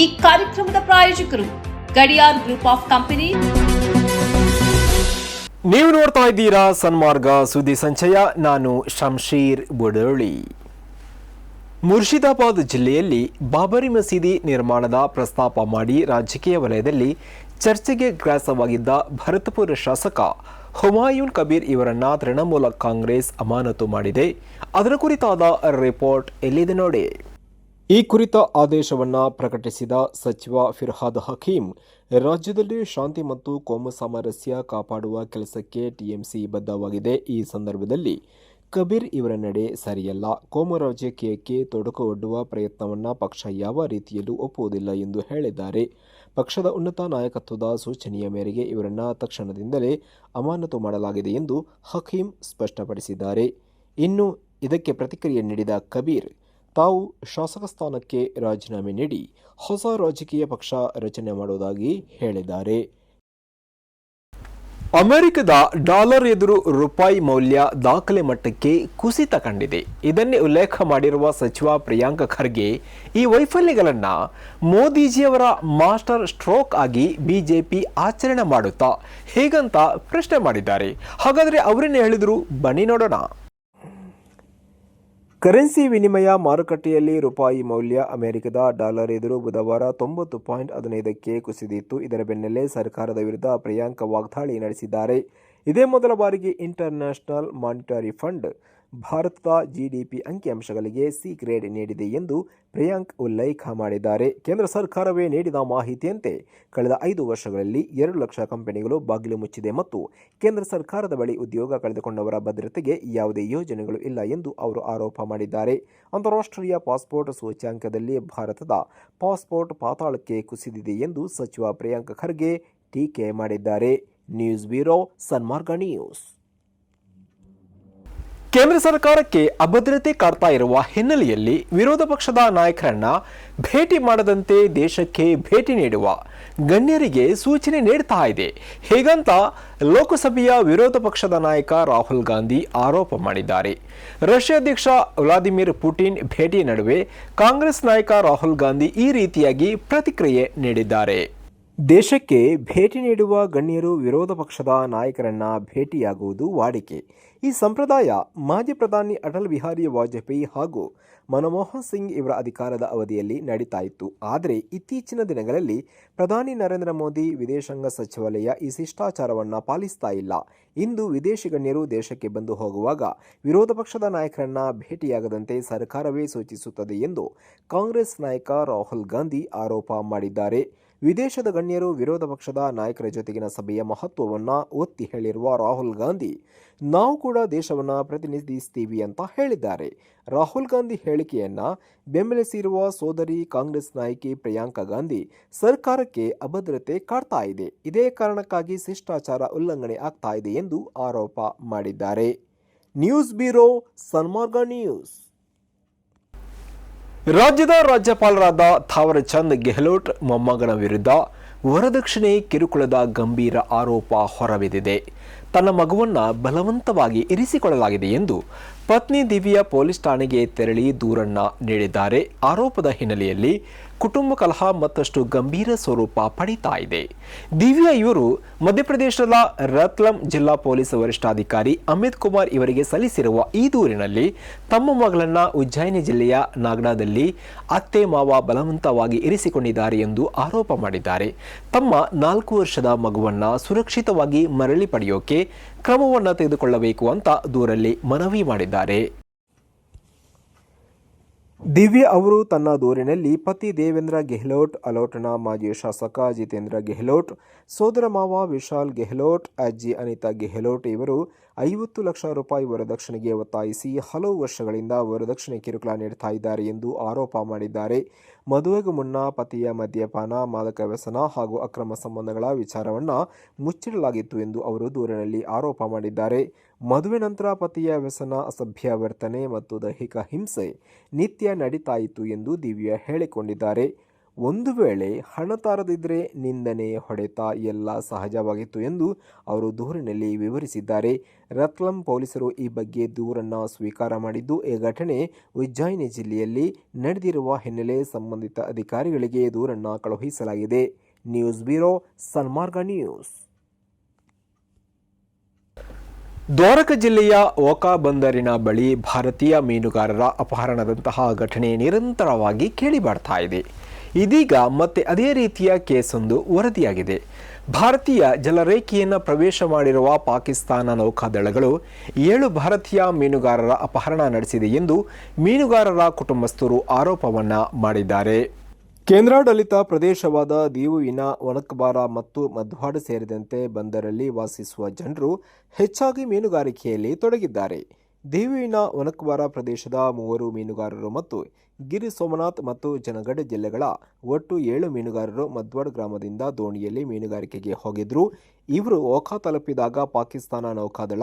ಈ ಕಾರ್ಯಕ್ರಮದ ಪ್ರಾಯೋಜಕರು ಗಡಿಯಾರ್ ಗ್ರೂಪ್ ಆಫ್ ಕಂಪನಿ. ನೀವು ನೋಡ್ತಾ ಇದ್ದೀರಾ ಸನ್ಮಾರ್ಗ, ಸುದ್ದಿ ಸಂಚಯ. ನಾನು ಶಂಶೀರ್ ಬುಡೋಳಿ. ಮುರ್ಷಿದಾಬಾದ್ ಜಿಲ್ಲೆಯಲ್ಲಿ ಬಾಬರಿ ಮಸೀದಿ ನಿರ್ಮಾಣದ ಪ್ರಸ್ತಾಪ ಮಾಡಿ ರಾಜಕೀಯ ವಲಯದಲ್ಲಿ ಚರ್ಚೆಗೆ ಗ್ರಾಸವಾಗಿದ್ದ ಭರತ್ಪುರ ಶಾಸಕ ಹುಮಾಯೂನ್ ಕಬೀರ್ ಇವರನ್ನ ತೃಣಮೂಲ ಕಾಂಗ್ರೆಸ್ ಅಮಾನತು ಮಾಡಿದೆ. ಅದರ ಕುರಿತಾದ ರಿಪೋರ್ಟ್ ಎಲ್ಲಿದೆ ನೋಡಿ. ಈ ಕುರಿತ ಆದೇಶವನ್ನು ಪ್ರಕಟಿಸಿದ ಸಚಿವ ಫಿರ್ಹಾದ್ ಹಕೀಂ, ರಾಜ್ಯದಲ್ಲಿ ಶಾಂತಿ ಮತ್ತು ಕೋಮು ಸಾಮರಸ್ಯ ಕಾಪಾಡುವ ಕೆಲಸಕ್ಕೆ ಟಿಎಂಸಿ ಬದ್ಧವಾಗಿದೆ. ಈ ಸಂದರ್ಭದಲ್ಲಿ ಕಬೀರ್ ಇವರ ನಡೆ ಸರಿಯಲ್ಲ. ಕೋಮು ರಾಜಕೀಯಕ್ಕೆ ತೊಡಕು ಒಡ್ಡುವ ಪ್ರಯತ್ನವನ್ನು ಪಕ್ಷ ಯಾವ ರೀತಿಯಲ್ಲೂ ಒಪ್ಪುವುದಿಲ್ಲ ಎಂದು ಹೇಳಿದ್ದಾರೆ. ಪಕ್ಷದ ಉನ್ನತ ನಾಯಕತ್ವದ ಸೂಚನೆಯ ಮೇರೆಗೆ ಇವರನ್ನು ತಕ್ಷಣದಿಂದಲೇ ಅಮಾನತು ಮಾಡಲಾಗಿದೆ ಎಂದು ಹಕೀಂ ಸ್ಪಷ್ಟಪಡಿಸಿದ್ದಾರೆ. ಇನ್ನು ಇದಕ್ಕೆ ಪ್ರತಿಕ್ರಿಯೆ ನೀಡಿದ ಕಬೀರ್ ತಾವು ಶಾಸಕ ಸ್ಥಾನಕ್ಕೆ ರಾಜೀನಾಮೆ ನೀಡಿ ಹೊಸ ರಾಜಕೀಯ ಪಕ್ಷ ರಚನೆ ಮಾಡುವುದಾಗಿ ಹೇಳಿದ್ದಾರೆ. ಅಮೆರಿಕದ ಡಾಲರ್ ಎದುರು ರೂಪಾಯಿ ಮೌಲ್ಯ ದಾಖಲೆ ಮಟ್ಟಕ್ಕೆ ಕುಸಿತ ಕಂಡಿದೆ. ಇದನ್ನೇ ಉಲ್ಲೇಖ ಮಾಡಿರುವ ಸಚಿವ ಪ್ರಿಯಾಂಕ ಖರ್ಗೆ, ಈ ವೈಫಲ್ಯಗಳನ್ನು ಮೋದಿಜಿಯವರ ಮಾಸ್ಟರ್ ಸ್ಟ್ರೋಕ್ ಆಗಿ ಬಿಜೆಪಿ ಆಚರಣೆ ಮಾಡುತ್ತಾ ಹೇಗಂತ ಪ್ರಶ್ನೆ ಮಾಡಿದ್ದಾರೆ. ಹಾಗಾದರೆ ಅವರೇನು ಹೇಳಿದರು? ಬನ್ನಿ ನೋಡೋಣ. ಕರೆನ್ಸಿ ವಿನಿಮಯ ಮಾರುಕಟ್ಟೆಯಲ್ಲಿ ರೂಪಾಯಿ ಮೌಲ್ಯ ಅಮೆರಿಕದ ಡಾಲರ್ ಎದುರು ಬುಧವಾರ ತೊಂಬತ್ತು ಪಾಯಿಂಟ್ ಹದಿನೈದಕ್ಕೆ ಕುಸಿದಿತ್ತು. ಇದರ ಬೆನ್ನಲ್ಲೇ ಸರ್ಕಾರದ ವಿರುದ್ಧ ಪ್ರಿಯಾಂಕ ವಾಗ್ದಾಳಿ ನಡೆಸಿದ್ದಾರೆ. ಇದೇ ಮೊದಲ ಬಾರಿಗೆ ಇಂಟರ್ನ್ಯಾಷನಲ್ ಮಾನಿಟರಿ ಫಂಡ್ ಭಾರತದ ಜಿಡಿಪಿ ಅಂಕಿಅಂಶಗಳಿಗೆ ಸಿ ಗ್ರೇಡ್ ನೀಡಿದೆ ಎಂದು ಪ್ರಿಯಾಂಕ್ ಉಲ್ಲೇಖ ಮಾಡಿದ್ದಾರೆ. ಕೇಂದ್ರ ಸರ್ಕಾರವೇ ನೀಡಿದ ಮಾಹಿತಿಯಂತೆ, ಕಳೆದ ಐದು ವರ್ಷಗಳಲ್ಲಿ ಎರಡು ಲಕ್ಷ ಕಂಪನಿಗಳು ಬಾಗಿಲು ಮುಚ್ಚಿದೆ ಮತ್ತು ಕೇಂದ್ರ ಸರ್ಕಾರದ ಬಳಿ ಉದ್ಯೋಗ ಕಳೆದುಕೊಂಡವರ ಭದ್ರತೆಗೆ ಯಾವುದೇ ಯೋಜನೆಗಳು ಇಲ್ಲ ಎಂದು ಅವರು ಆರೋಪ ಮಾಡಿದ್ದಾರೆ. ಅಂತಾರಾಷ್ಟ್ರೀಯ ಪಾಸ್ಪೋರ್ಟ್ ಸೂಚ್ಯಾಂಕದಲ್ಲಿ ಭಾರತದ ಪಾಸ್ಪೋರ್ಟ್ ಪಾತಾಳಕ್ಕೆ ಕುಸಿದಿದೆ ಎಂದು ಸಚಿವ ಪ್ರಿಯಾಂಕ್ ಖರ್ಗೆ ಟೀಕೆ ಮಾಡಿದ್ದಾರೆ. News bureau Sanmarga news. ಕೇಂದ್ರ ಸರ್ಕಾರಕ್ಕೆ ಅಭದ್ರತೆ ಕಾಡ್ತಾ ಇರುವ ಹಿನ್ನೆಲೆಯಲ್ಲಿ ವಿರೋಧ ಪಕ್ಷದ ನಾಯಕರನ್ನ ಭೇಟಿ ಮಾಡದಂತೆ ದೇಶಕ್ಕೆ ಭೇಟಿ ನೀಡುವ ಗಣ್ಯರಿಗೆ ಸೂಚನೆ ನೀಡ್ತಾ ಇದೆ. ಹೇಗಂತ ಲೋಕಸಭೆಯ ವಿರೋಧ ಪಕ್ಷದ ನಾಯಕ ರಾಹುಲ್ ಗಾಂಧಿ ಆರೋಪ ಮಾಡಿದ್ದಾರೆ. ರಷ್ಯಾ ಅಧ್ಯಕ್ಷ ವ್ಲಾದಿಮಿರ್ ಪುಟಿನ್ ಭೇಟಿ ನಡುವೆ ಕಾಂಗ್ರೆಸ್ ನಾಯಕ ರಾಹುಲ್ ಗಾಂಧಿ ಈ ರೀತಿಯಾಗಿ ಪ್ರತಿಕ್ರಿಯೆ ನೀಡಿದ್ದಾರೆ. ದೇಶಕ್ಕೆ ಭೇಟಿ ನೀಡುವ ಗಣ್ಯರು ವಿರೋಧ ಪಕ್ಷದ ನಾಯಕರನ್ನ ಭೇಟಿಯಾಗುವುದು ವಾಡಿಕೆ. ಈ ಸಂಪ್ರದಾಯ ಮಾಜಿ ಪ್ರಧಾನಿ ಅಟಲ್ ಬಿಹಾರಿ ವಾಜಪೇಯಿ ಹಾಗೂ ಮನಮೋಹನ್ ಸಿಂಗ್ ಇವರ ಅಧಿಕಾರದ ಅವಧಿಯಲ್ಲಿ ನಡೀತಾ ಇತ್ತು ಆದರೆ ಇತ್ತೀಚಿನ ದಿನಗಳಲ್ಲಿ ಪ್ರಧಾನಿ ನರೇಂದ್ರ ಮೋದಿ ವಿದೇಶಾಂಗ ಸಚಿವಾಲಯ ಈ ಶಿಷ್ಟಾಚಾರವನ್ನು ಪಾಲಿಸ್ತಾ ಇಲ್ಲ. ಇಂದು ವಿದೇಶಿ ಗಣ್ಯರು ದೇಶಕ್ಕೆ ಬಂದು ಹೋಗುವಾಗ ವಿರೋಧ ಪಕ್ಷದ ನಾಯಕರನ್ನ ಭೇಟಿಯಾಗದಂತೆ ಸರ್ಕಾರವೇ ಸೂಚಿಸುತ್ತದೆ ಎಂದು ಕಾಂಗ್ರೆಸ್ ನಾಯಕ ರಾಹುಲ್ ಗಾಂಧಿ ಆರೋಪ ಮಾಡಿದ್ದಾರೆ. ವಿದೇಶದ ಗಣ್ಯರು ವಿರೋಧ ಪಕ್ಷದ ನಾಯಕರ ಜೊತೆಗಿನ ಸಭೆಯ ಮಹತ್ವವನ್ನು ಒತ್ತಿ ಹೇಳಿರುವ ರಾಹುಲ್ ಗಾಂಧಿ, ನಾವು ಕೂಡ ದೇಶವನ್ನು ಪ್ರತಿನಿಧಿಸ್ತೀವಿ ಅಂತ ಹೇಳಿದ್ದಾರೆ. ರಾಹುಲ್ ಗಾಂಧಿ ಹೇಳಿಕೆಯನ್ನು ಬೆಂಬಲಿಸಿರುವ ಸೋದರಿ ಕಾಂಗ್ರೆಸ್ ನಾಯಕಿ ಪ್ರಿಯಾಂಕಾ ಗಾಂಧಿ ಸರ್ಕಾರಕ್ಕೆ ಅಭದ್ರತೆ ಕಾಡ್ತಾ ಇದೆ. ಇದೇ ಕಾರಣಕ್ಕಾಗಿ ಶಿಷ್ಟಾಚಾರ ಉಲ್ಲಂಘನೆ ಆಗ್ತಾ ಇದೆ ಎಂದು ಆರೋಪ ಮಾಡಿದ್ದಾರೆ. News bureau Sanmarga news. ರಾಜ್ಯದ ರಾಜ್ಯಪಾಲರಾದ ಥಾವರಚಂದ್ ಗೆಹ್ಲೋಟ್ ಮೊಮ್ಮಗನ ವಿರುದ್ಧ ವರದಕ್ಷಿಣೆ ಕಿರುಕುಳದ ಗಂಭೀರ ಆರೋಪ ಹೊರಬಿದ್ದಿದೆ. ತನ್ನ ಮಗುವನ್ನ ಬಲವಂತವಾಗಿ ಇರಿಸಿಕೊಳ್ಳಲಾಗಿದೆ ಎಂದು ಪತ್ನಿ ದಿವ್ಯಾ ಪೊಲೀಸ್ ಠಾಣೆಗೆ ತೆರಳಿ ದೂರನ್ನ ನೀಡಿದ್ದಾರೆ. ಆರೋಪದ ಹಿನ್ನೆಲೆಯಲ್ಲಿ ಕುಟುಂಬ ಕಲಹ ಮತ್ತಷ್ಟು ಗಂಭೀರ ಸ್ವರೂಪ ಪಡೀತಾ ಇದೆ. ದಿವ್ಯಾ ಇವರು ಮಧ್ಯಪ್ರದೇಶದ ರತ್ಲಂ ಜಿಲ್ಲಾ ಪೊಲೀಸ್ ವರಿಷ್ಠಾಧಿಕಾರಿ ಅಮಿತ್ ಕುಮಾರ್ ಇವರಿಗೆ ಸಲ್ಲಿಸಿರುವ ಈ ದೂರಿನಲ್ಲಿ ತಮ್ಮ ಮಗಳನ್ನ ಉಜ್ಜಯಿನಿ ಜಿಲ್ಲೆಯ ನಾಗಡಾದಲ್ಲಿ ಅತ್ತೆ ಮಾವ ಬಲವಂತವಾಗಿ ಇರಿಸಿಕೊಂಡಿದ್ದಾರೆ ಎಂದು ಆರೋಪ ಮಾಡಿದ್ದಾರೆ. ತಮ್ಮ ನಾಲ್ಕು ವರ್ಷದ ಮಗುವನ್ನ ಸುರಕ್ಷಿತವಾಗಿ ಮರಳಿ ಪಡೆಯೋಕೆ ಕ್ರಮವನ್ನು ತೆಗೆದುಕೊಳ್ಳಬೇಕು ಅಂತ ದೂರಲ್ಲಿ ಮನವಿ ಮಾಡಿದ್ದಾರೆ. ದಿವ್ಯ ಅವರು ತನ್ನ ದೂರಿನಲ್ಲಿ ಪತಿ ದೇವೇಂದ್ರ ಗೆಹ್ಲೋಟ್, ಅಲೋಟನ ಮಾಜಿ ಶಾಸಕ ಜಿತೇಂದ್ರ ಗೆಹ್ಲೋಟ್ ಸೋದರ ಮಾವ ವಿಶಾಲ್ ಗೆಹ್ಲೋಟ್, ಅಜ್ಜಿ ಅನಿತಾ ಗೆಹ್ಲೋಟ್ ಇವರು ಐವತ್ತು ಲಕ್ಷ ರೂಪಾಯಿ ವರದಕ್ಷಿಣೆಗೆ ಒತ್ತಾಯಿಸಿ ಹಲವು ವರ್ಷಗಳಿಂದ ವರದಕ್ಷಿಣೆ ಕಿರುಕುಳ ನೀಡ್ತಾ ಇದ್ದಾರೆ ಎಂದು ಆರೋಪ ಮಾಡಿದ್ದಾರೆ. ಮದುವೆಗೂ ಮುನ್ನ ಪತಿಯ ಮದ್ಯಪಾನ, ಮಾದಕ ವ್ಯಸನ ಹಾಗೂ ಅಕ್ರಮ ಸಂಬಂಧಗಳ ವಿಚಾರವನ್ನು ಮುಚ್ಚಿಡಲಾಗಿತ್ತು ಎಂದು ಅವರು ದೂರಿನಲ್ಲಿ ಆರೋಪ ಮಾಡಿದ್ದಾರೆ. ಮದುವೆ ನಂತರ ಪತಿಯ ವ್ಯಸನ, ಅಸಭ್ಯ ವರ್ತನೆ ಮತ್ತು ದೈಹಿಕ ಹಿಂಸೆ ನಿತ್ಯ ನಡೀತಾ ಎಂದು ದಿವ್ಯಾ ಹೇಳಿಕೊಂಡಿದ್ದಾರೆ. ಒಂದು ವೇಳೆ ಹಣ ತಾರದಿದ್ದರೆ ನಿಂದನೆ ಹೊಡೆತ ಎಲ್ಲ ಸಹಜವಾಗಿತ್ತು ಎಂದು ಅವರು ದೂರಿನಲ್ಲಿ ವಿವರಿಸಿದ್ದಾರೆ. ರತ್ಲಂ ಪೊಲೀಸರು ಈ ಬಗ್ಗೆ ದೂರನ್ನು ಸ್ವೀಕಾರ ಮಾಡಿದ್ದು, ಈ ಘಟನೆ ಉಜ್ಜಯಿನಿ ಜಿಲ್ಲೆಯಲ್ಲಿ ನಡೆದಿರುವ ಹಿನ್ನೆಲೆ ಸಂಬಂಧಿತ ಅಧಿಕಾರಿಗಳಿಗೆ ದೂರನ್ನು ಕಳುಹಿಸಲಾಗಿದೆ. News bureau Sanmarga news. Dwarka ಜಿಲ್ಲೆಯ ಓಕಾ ಬಂದರಿನ ಬಳಿ ಭಾರತೀಯ ಮೀನುಗಾರರ ಅಪಹರಣದಂತಹ ಘಟನೆ ನಿರಂತರವಾಗಿ ಕೇಳಿಬರ್ತಾ ಇದೆ. ಇದೀಗ ಮತ್ತೆ ಅದೇ ರೀತಿಯ ಕೇಸೊಂದು ವರದಿಯಾಗಿದೆ. ಭಾರತೀಯ ಜಲರೇಖೆಯನ್ನು ಪ್ರವೇಶ ಮಾಡಿರುವ ಪಾಕಿಸ್ತಾನ ನೌಕಾದಳಗಳು ಏಳು ಭಾರತೀಯ ಮೀನುಗಾರರ ಅಪಹರಣ ನಡೆಸಿದೆ ಎಂದು ಮೀನುಗಾರರ ಕುಟುಂಬಸ್ಥರು ಆರೋಪವನ್ನು ಮಾಡಿದ್ದಾರೆ. ಕೇಂದ್ರಾಡಳಿತ ಪ್ರದೇಶವಾದ ದೀವುವಿನ ಒಣಕಬಾರ ಮತ್ತು ಮಧ್ವಾಡ ಸೇರಿದಂತೆ ಬಂದರಲ್ಲಿ ವಾಸಿಸುವ ಜನರು ಹೆಚ್ಚಾಗಿ ಮೀನುಗಾರಿಕೆಯಲ್ಲಿ ತೊಡಗಿದ್ದಾರೆ. ದೀವುವಿನ ಒನಕ್ವಾರ ಪ್ರದೇಶದ ಮೂವರು ಮೀನುಗಾರರು ಮತ್ತು ಗಿರಿ ಸೋಮನಾಥ್ ಮತ್ತು ಜನಗಢ ಜಿಲ್ಲೆಗಳ ಒಟ್ಟು ಏಳು ಮೀನುಗಾರರು ಮದ್ವಾಡ್ ಗ್ರಾಮದಿಂದ ದೋಣಿಯಲ್ಲಿ ಮೀನುಗಾರಿಕೆಗೆ ಹೋಗಿದ್ರು. ಇವರು ಓಖಾ ತಲುಪಿದಾಗ ಪಾಕಿಸ್ತಾನ ನೌಕಾದಳ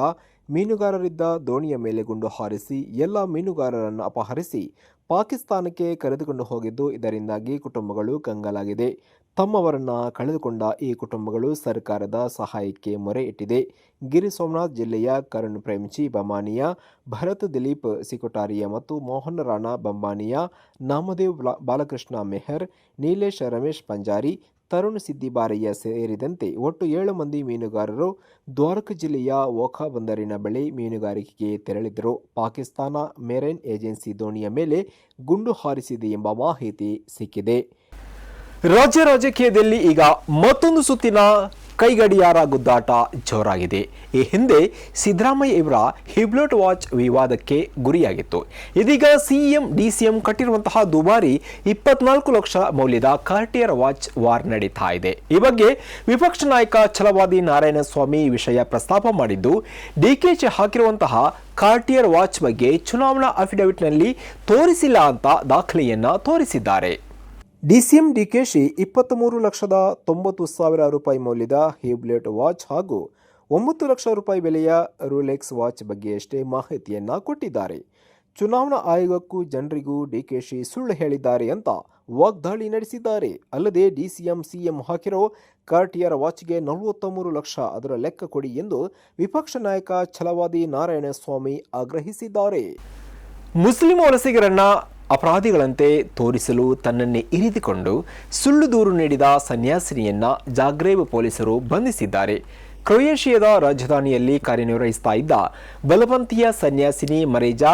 ಮೀನುಗಾರರಿದ್ದ ದೋಣಿಯ ಮೇಲೆ ಗುಂಡು ಹಾರಿಸಿ ಎಲ್ಲ ಮೀನುಗಾರರನ್ನು ಅಪಹರಿಸಿ ಪಾಕಿಸ್ತಾನಕ್ಕೆ ಕರೆದುಕೊಂಡು ಹೋಗಿದ್ದು ಇದರಿಂದಾಗಿ ಕುಟುಂಬಗಳು ಕಂಗಾಲಾಗಿದೆ. ತಮ್ಮವರನ್ನ ಕಳೆದುಕೊಂಡ ಈ ಕುಟುಂಬಗಳು ಸರ್ಕಾರದ ಸಹಾಯಕ್ಕೆ ಮೊರೆ ಇಟ್ಟಿದೆ. ಗಿರಿ ಸೋಮನಾಥ್ ಜಿಲ್ಲೆಯ ಕರುಣ್ ಪ್ರೇಮ್ಜಿ ಬಮಾನಿಯ ಭರತ್, ದಿಲೀಪ್ ಸಿಕೊಟಾರಿಯ ಮತ್ತು ಮೋಹನ್ ರಾಣಾ ಬಂಬಾನಿಯಾ, ನಾಮದೇವ್ ಬ್ಲ- ಬಾಲಕೃಷ್ಣ ಮೆಹರ್, ನೀಲೇಶ್ ರಮೇಶ್ ಪಂಜಾರಿ, ತರುಣ್ ಸಿದ್ದಿಬಾರಯ್ಯ ಸೇರಿದಂತೆ ಒಟ್ಟು ಏಳು ಮಂದಿ ಮೀನುಗಾರರು ದ್ವಾರಕ ಜಿಲ್ಲೆಯ ಓಖಾ ಬಂದರಿನ ಬಳಿ ಮೀನುಗಾರಿಕೆಗೆ ತೆರಳಿದರು ಪಾಕಿಸ್ತಾನ ಮೆರೈನ್ ಏಜೆನ್ಸಿ ದೋಣಿಯ ಮೇಲೆ ಗುಂಡು ಹಾರಿಸಿದೆ ಎಂಬ ಮಾಹಿತಿ ಸಿಕ್ಕಿದೆ. ರಾಜ್ಯ ರಾಜಕೀಯದಲ್ಲಿ ಈಗ ಮತ್ತೊಂದು ಸುತ್ತಿನ ಕೈಗಡಿಯಾರ ಗುದ್ದಾಟ ಜೋರಾಗಿದೆ. ಈ ಹಿಂದೆ ಸಿದ್ದರಾಮಯ್ಯ ಇವರ ಹಿಬ್ಲೋಟ್ ವಾಚ್ ವಿವಾದಕ್ಕೆ ಗುರಿಯಾಗಿತ್ತು. ಇದೀಗ ಸಿಎಂ, ಡಿಸಿಎಂ ಕಟ್ಟಿರುವಂತಹ ದುಬಾರಿ ಇಪ್ಪತ್ನಾಲ್ಕು ಲಕ್ಷ ಮೌಲ್ಯದ ಕಾರ್ಟಿಯರ್ ವಾಚ್ ವಾರ್ ನಡೀತಾ ಇದೆ. ಈ ಬಗ್ಗೆ ವಿಪಕ್ಷ ನಾಯಕ ಛಲವಾದಿ ನಾರಾಯಣಸ್ವಾಮಿ ವಿಷಯ ಪ್ರಸ್ತಾಪ ಮಾಡಿದ್ದು ಡಿಕೆಶಿ ಹಾಕಿರುವಂತಹ ಕಾರ್ಟಿಯರ್ ವಾಚ್ ಬಗ್ಗೆ ಚುನಾವಣಾ ಅಫಿಡವಿಟ್ನಲ್ಲಿ ತೋರಿಸಿಲ್ಲ ಅಂತ ದಾಖಲೆಯನ್ನ ತೋರಿಸಿದ್ದಾರೆ. ಡಿಸಿಎಂ ಡಿಕೆಶಿ ಇಪ್ಪತ್ತ್ಮೂರು ಲಕ್ಷದ ತೊಂಬತ್ತು ಸಾವಿರ ರೂಪಾಯಿ ಮೌಲ್ಯದ ಹ್ಯೂಬ್ಲೆಟ್ ವಾಚ್ ಹಾಗೂ ಒಂಬತ್ತು ಲಕ್ಷ ರೂಪಾಯಿ ಬೆಲೆಯ ರೂಲೆಕ್ಸ್ ವಾಚ್ ಬಗ್ಗೆಯಷ್ಟೇ ಮಾಹಿತಿಯನ್ನು ಕೊಟ್ಟಿದ್ದಾರೆ. ಚುನಾವಣಾ ಆಯೋಗಕ್ಕೂ ಜನರಿಗೂ ಡಿಕೆಶಿ ಸುಳ್ಳು ಹೇಳಿದ್ದಾರೆ ಅಂತ ವಾಗ್ದಾಳಿ ನಡೆಸಿದ್ದಾರೆ. ಅಲ್ಲದೆ ಡಿಸಿಎಂ ಸಿಎಂ ಹಾಕಿರೋ ಕಾರ್ಟಿಯರ್ ವಾಚ್ಗೆ ನಲವತ್ತ ಮೂರು ಲಕ್ಷ ಅದರ ಲೆಕ್ಕ ಕೊಡಿ ಎಂದು ವಿಪಕ್ಷ ನಾಯಕ ಛಲವಾದಿ ನಾರಾಯಣಸ್ವಾಮಿ ಆಗ್ರಹಿಸಿದ್ದಾರೆ. ಮುಸ್ಲಿಂ ವಲಸಿಗರನ್ನ ಅಪರಾಧಿಗಳಂತೆ ತೋರಿಸಲು ತನ್ನನ್ನೇ ಇರಿದುಕೊಂಡು ಸುಳ್ಳು ದೂರು ನೀಡಿದ ಸನ್ಯಾಸಿನಿಯನ್ನ ಜಾಗ್ರೇಬ್ ಪೊಲೀಸರು ಬಂಧಿಸಿದ್ದಾರೆ. ಕ್ರೊಯೇಷಿಯಾದ ರಾಜಧಾನಿಯಲ್ಲಿ ಕಾರ್ಯನಿರ್ವಹಿಸ್ತಾ ಇದ್ದ ಬಲವಂತಿಯ ಸನ್ಯಾಸಿನಿ ಮರೇಜಾ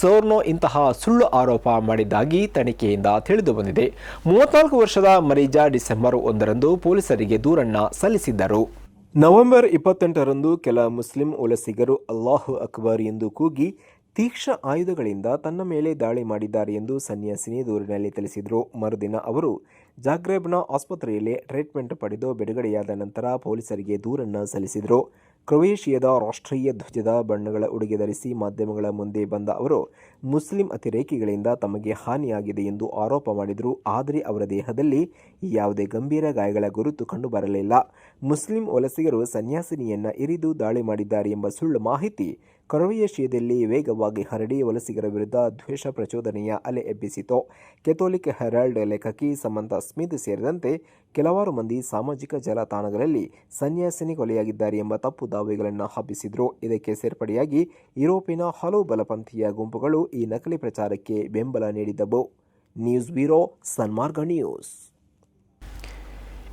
ಸೋರ್ನೋ ಇಂತಹ ಸುಳ್ಳು ಆರೋಪ ಮಾಡಿದ್ದಾಗಿ ತನಿಖೆಯಿಂದ ತಿಳಿದು ಬಂದಿದೆ ಮೂವತ್ನಾಲ್ಕು ವರ್ಷದ ಮರೀಜಾ ಡಿಸೆಂಬರ್ ಒಂದರಂದು ಪೊಲೀಸರಿಗೆ ದೂರನ್ನ ಸಲ್ಲಿಸಿದ್ದರು. ನವೆಂಬರ್ ಇಪ್ಪತ್ತೆಂಟರಂದು ಕೆಲ ಮುಸ್ಲಿಂ ವಲಸಿಗರು ಅಲ್ಲಾಹು ಅಕ್ಬರ್ ಎಂದು ಕೂಗಿ ತೀಕ್ಷ್ಣ ಆಯುಧಗಳಿಂದ ತನ್ನ ಮೇಲೆ ದಾಳಿ ಮಾಡಿದ್ದಾರೆ ಎಂದು ಸನ್ಯಾಸಿನಿ ದೂರಿನಲ್ಲಿ ತಿಳಿಸಿದರು. ಮರುದಿನ ಅವರು ಜಾಗ್ರೇಬ್ನ ಆಸ್ಪತ್ರೆಯಲ್ಲಿ ಟ್ರೀಟ್ಮೆಂಟ್ ಪಡೆದು ಬಿಡುಗಡೆಯಾದ ನಂತರ ಪೊಲೀಸರಿಗೆ ದೂರನ್ನು ಸಲ್ಲಿಸಿದರು. ಕ್ರೊಯೇಷಿಯಾದ ರಾಷ್ಟ್ರೀಯ ಧ್ವಜದ ಬಣ್ಣಗಳ ಉಡುಗೆ ಧರಿಸಿ ಮಾಧ್ಯಮಗಳ ಮುಂದೆ ಬಂದ ಅವರು, ಮುಸ್ಲಿಂ ಅತಿರೇಕಿಗಳಿಂದ ತಮಗೆ ಹಾನಿಯಾಗಿದೆ ಎಂದು ಆರೋಪ ಮಾಡಿದರು. ಆದರೆ ಅವರ ದೇಹದಲ್ಲಿ ಯಾವುದೇ ಗಂಭೀರ ಗಾಯಗಳ ಗುರುತು ಕಂಡುಬರಲಿಲ್ಲ. ಮುಸ್ಲಿಂ ವಲಸಿಗರು ಸನ್ಯಾಸಿನಿಯನ್ನ ಇರಿದು ದಾಳಿ ಮಾಡಿದ್ದಾರೆ ಎಂಬ ಸುಳ್ಳು ಮಾಹಿತಿ ಕ್ರೊಯೇಷಿಯಾದಲ್ಲಿ ವೇಗವಾಗಿ ಹರಡಿ ವಲಸಿಗರ ವಿರುದ್ಧ ದ್ವೇಷ ಪ್ರಚೋದನೆಯ ಅಲೆ ಎಬ್ಬಿಸಿತು. ಕೆಥೋಲಿಕ್ ಹೆರಾಲ್ಡ್ ಲೇಖಕಿ ಸಮಂತ ಸ್ಮಿತ್ ಸೇರಿದಂತೆ ಕೆಲವಾರು ಮಂದಿ ಸಾಮಾಜಿಕ ಜಾಲತಾಣಗಳಲ್ಲಿ ಸನ್ಯಾಸಿನಿ ಕೊಲೆಯಾಗಿದ್ದಾರೆ ಎಂಬ ತಪ್ಪು ದಾವೆಗಳನ್ನು ಹಬ್ಬಿಸಿದರು. ಇದಕ್ಕೆ ಸೇರ್ಪಡೆಯಾಗಿ ಯುರೋಪಿನ ಹಲವು ಬಲಪಂಥೀಯ ಗುಂಪುಗಳು ಈ ನಕಲಿ ಪ್ರಚಾರಕ್ಕೆ ಬೆಂಬಲ ನೀಡಿದ್ದವು. News bureau Sanmarga news.